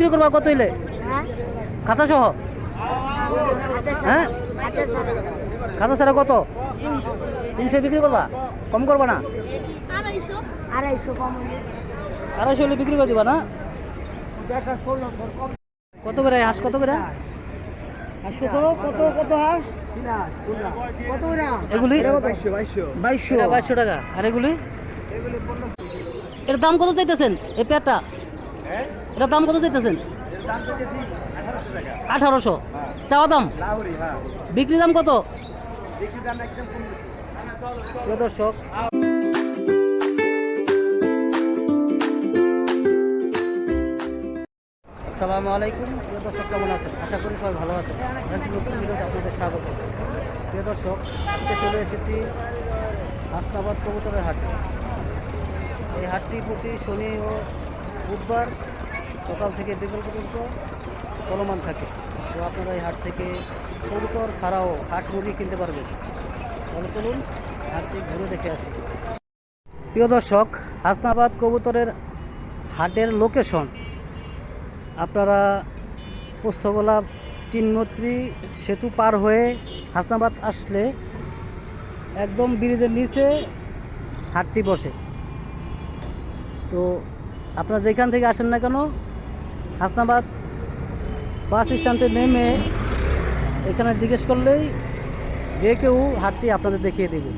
বিক্রি করবা কত হইলে? হ্যাঁ? খাতা সহ হ্যাঁ? খাতা ছাড়া কত? তিনশো। বিক্রি করবা? কম করবা না? আড়াইশো। কম হলে। বিক্রি করে দিবা না? কত করে হাঁস? কত করে? হাঁস কত কত কত হাঁস? এগুলি? বাইশশো বাইশশো। টাকা। আর এগুলি? এর দাম কত চাইতেছেন? এই পেয়ারটা? এটার দাম কত চাইতেছেন? আঠারোশো। চাওয়া দাম? বিক্রি দাম কত? দর্শক, আসসালামু আলাইকুম। প্রিয় দর্শক, কেমন আছেন? আশা করি সবাই ভালো আছেন। নতুন ভিডিওতে আপনাদের স্বাগত। প্রিয় দর্শক, আজকে চলে এসেছি হাসনাবাদ কবুতরের হাটে। এই হাটটি প্রতি শনি ও বুধবার সকাল থেকে বিকেল পর্যন্ত চলমান থাকে। তো আপনারা এই হাট থেকে কবুতর ছাড়াও হাঁস মুরগি কিনতে পারবেন। তাহলে চলুন হাটটি ঘুরে দেখে আসি। প্রিয় দর্শক, হাসনাবাদ কবুতরের হাটের লোকেশন। আপনারা পোস্তগোলা, চিনমত্রী, সেতু পার হয়ে হাসনাবাদ আসলে একদম ব্রিজের নিচে হাটটি বসে। তো আপনারা যেখান থেকে আসেন না কেন হাসনাবাদ বাস স্ট্যান্ডে নেমে এখানে জিজ্ঞেস করলেই যে কেউ হাটটি আপনাদের দেখিয়ে দেবে।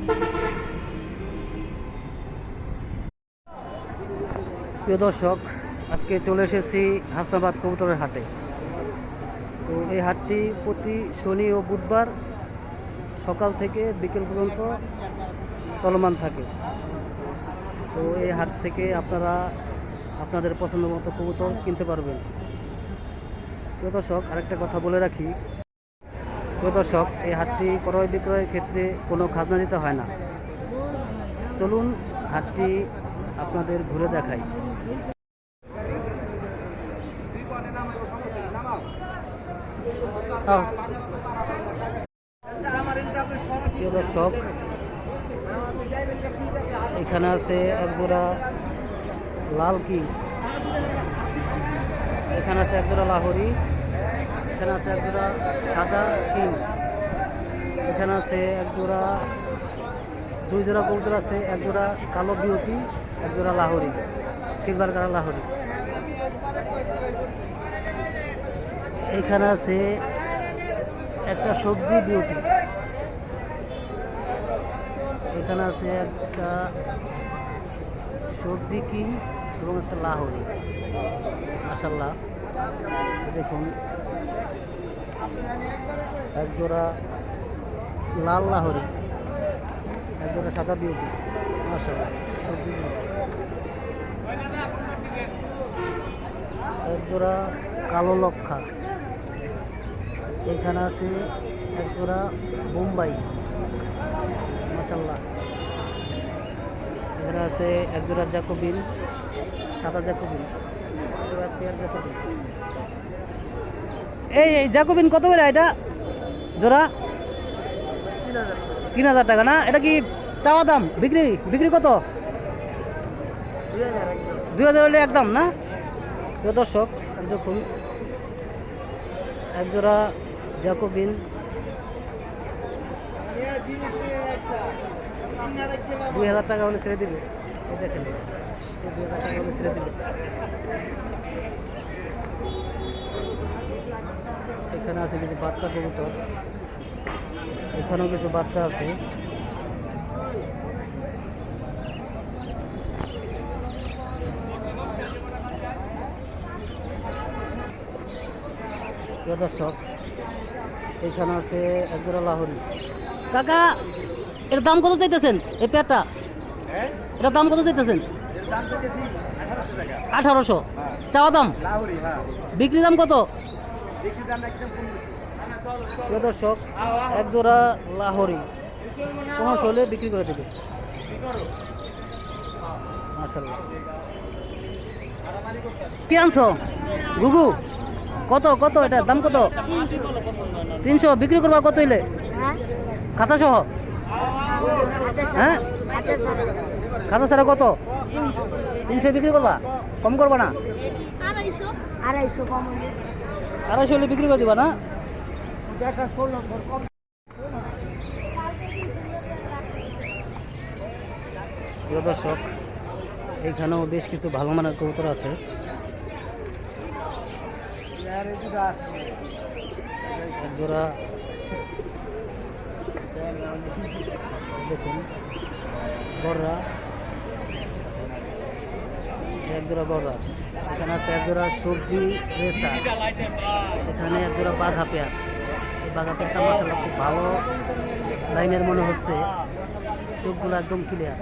প্রিয় দর্শক, আজকে চলে এসেছি হাসনাবাদ কবুতরের হাটে। তো এই হাটটি প্রতি শনি ও বুধবার সকাল থেকে বিকেল পর্যন্ত চলমান থাকে। তো এই হাট থেকে আপনারা আপনাদের পছন্দ মতো কবুতর কিনতে পারবেন। প্রিয় দর্শক, আরেকটা কথা বলে রাখি। প্রিয় দর্শক, এই হাটটি ক্রয় বিক্রয়ের ক্ষেত্রে কোনো খাজনা দিতে হয় না। চলুন হাটটি আপনাদের ঘুরে দেখাই। প্রিয় দর্শক, এখানে আছে একজোড়া লাল কি? এখানে আছে একজোড়া লাহরি, এখানে আছে একজোড়া সাদা কিং, এখানে আছে একজোড়া দুই জোড়া কবুতর আছে একজোড়া কালো বিউটি একজোড়া লাহরি, সিলভার কালার লাহরি। এখানে আছে একটা সবজি বিউটি, এখানে আছে একটা সবজি কিং এবং একটা লাহরি। মাসাল্লাহ দেখুন। এক জোড়া লাল লাহরি। এক জোড়া সাদা বিউটি মাসাল্লাহ সবজি বিউটি এক জোড়া কালো লক্ষা। এখানে আছে এক জোড়া বোম্বাই। মাসাল্লাহ আছে এক জোড়া জ্যাকোবিন, সাদা জ্যাকোবিন। এই এই জ্যাকোবিন কত করে এটা? জোড়া? তিন হাজার টাকা না? এটা কি চাওয়া দাম? বিক্রি? বিক্রি কত? দুই হাজার হলে একদম না? দর্শক দেখুন এক জোড়া জ্যাকোবিন। দুই হাজার টাকা হলে ছেড়ে দিবে। দেখেন। দুই হাজার টাকা হলে ছেড়ে দিবে। এখানে আছে কিছু বাচ্চা কবুতর। এখানেও কিছু বাচ্চা আছে। দর্শক, এখানে আছে একজোড়া লাহরি। কাকা! এর দাম কত চাইতেছেন? এই পেয়ারটা? এটার দাম কত চাইতেছেন? আঠারোশো চাওয়া দাম? বিক্রি দাম কত? দর্শক এক জোড়া লাহরি। পনেরোশো হলে বিক্রি করে দেবে। মার্শাল্লাহ কি আনছো? গুগু কত কত এটা? দাম কত? তিনশো। বিক্রি করবা কত হইলে? হ্যাঁ। খাতা সহ হ্যাঁ? খাতা ছাড়া কত? তিনশো বিক্রি করবা? কম করবা না? আড়াইশো। কম হলে। আড়াইশো হলে বিক্রি করে দিবা না? প্রিয় দর্শক এইখানেও বেশ কিছু ভালো মানের কবুতর আছে। জোড়া দেখুন গররা এক জোড়া গররা এখানে আছে এক জোড়া সবজি রেসা। এখানে এক জোড়া বাঘা পেয়ার এই বাঘা পেয়ারটা মশলা খুব ভালো লাইনের মনে হচ্ছে। চোখগুলো একদম ক্লিয়ার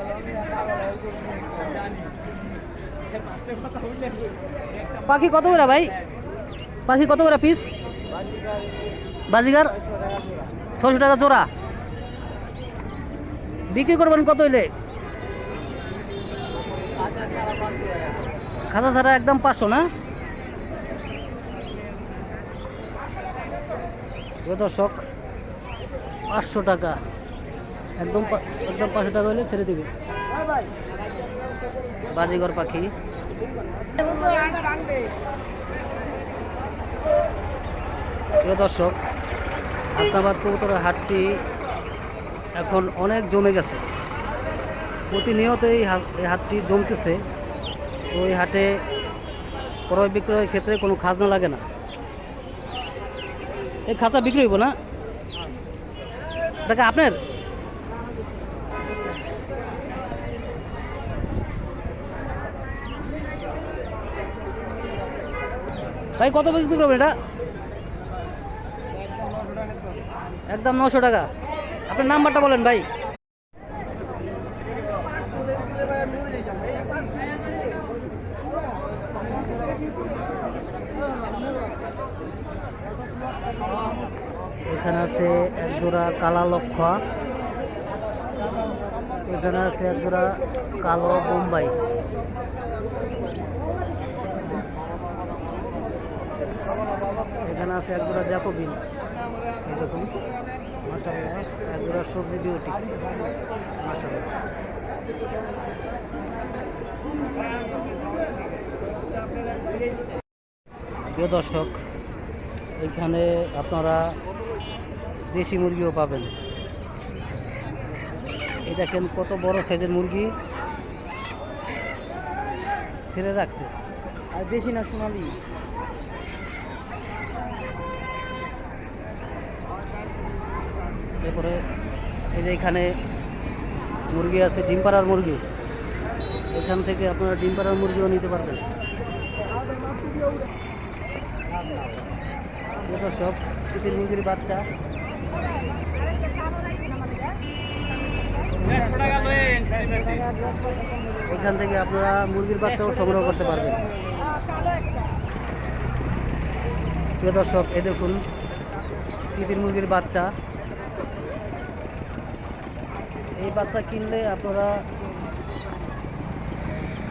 পাখি কত করে ভাই? পাখি কত করে পিস বাজিগার? ছশো টাকা জোড়া। বিক্রি করবেন কত হইলে? খাতা ছাড়া একদম পাঁচশো না? দর্শক, পাঁচশো টাকা। একদম একদম পাঁচশো টাকা হলে ছেড়ে দিবে। বাজিগর পাখি। দর্শক হাসনাবাদ কবুতরের হাটটি এখন অনেক জমে গেছে। প্রতিনিয়ত এই এই হাটটি জমতেছে। তো এই হাটে ক্রয় বিক্রয়ের ক্ষেত্রে কোনো খাজনা লাগে না। এই খাঁচা বিক্রি হইব না? টাকা আপনার? ভাই, কত বিক্রি করবেন এটা? একদম নশো টাকা। আপনার নাম্বারটা বলেন ভাই। এখানে আছে এক জোড়া কালা লক্ষা এখানে আছে এক জোড়া কালো বোম্বাই। এখানে আছে এক জোড়া জ্যাকোবিন। দেখুন মাসাল্লাহ এক জোড়া সবজি বিউটি। প্রিয় দর্শক, এখানে আপনারা দেশি মুরগিও পাবেন। এই দেখেন কত বড় সাইজের মুরগি। ছেড়ে রাখছে। আর দেশি না সোনালি? এরপরে এই যে এখানে মুরগি আছে, ডিম পাড়ার মুরগি। এখান থেকে আপনারা ডিম পাড়ার মুরগিও নিতে পারবেন। এটা সব তিতির মুরগির বাচ্চা। এখান থেকে আপনারা মুরগির বাচ্চাও সংগ্রহ করতে পারবেন। প্রিয় দর্শক, এ দেখুন তিতির মুরগির বাচ্চা। এই বাচ্চা কিনলে আপনারা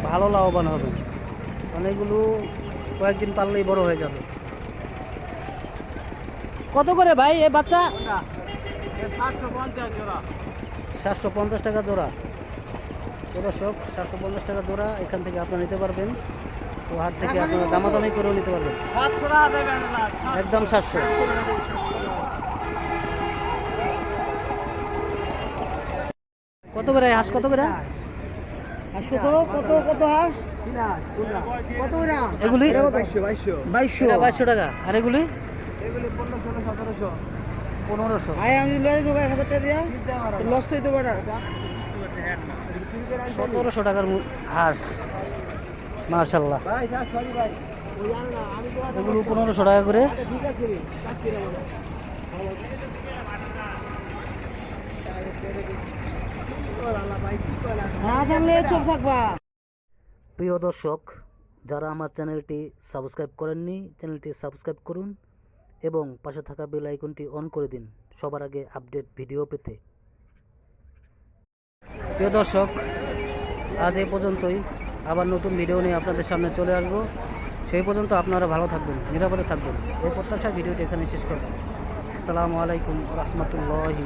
ভালো লাভবান হবেন। অনেকগুলো কয়েকদিন পারলেই বড় হয়ে যাবে। কত করে ভাই এ বাচ্চা? সাতশো পঞ্চাশ টাকা জোড়া। দর্শক, সাতশো পঞ্চাশ টাকা জোড়া এখান থেকে আপনারা নিতে পারবেন। তো হাট থেকে আপনারা দামাদামি করেও নিতে পারবেন। একদম সাতশো। কত করে হাঁস? কত করে? কত কত কত হাঁস? কত এগুলি? বাইশশো বাইশশো। টাকা। আর এগুলি? পনেরোশো সতেরোশো। টাকার হাঁস। মার্শাল্লাহ এগুলো পনেরোশো টাকা করে। না জানলে চোখ থাকবা। প্রিয় দর্শক যারা আমার চ্যানেলটি সাবস্ক্রাইব করেননি চ্যানেলটি সাবস্ক্রাইব করুন এবং পাশে থাকা বেল আইকনটি অন করে দিন সবার আগে আপডেট ভিডিও পেতে। প্রিয় দর্শক আজ এই পর্যন্তই। আবার নতুন ভিডিও নিয়ে আপনাদের সামনে চলে আসব। সেই পর্যন্ত আপনারা ভালো থাকবেন, নিরাপদে থাকবেন। এই প্রত্যাশা ভিডিওটি এখানে শেষ করব আসসালামু আলাইকুম রহমতুল্লাহি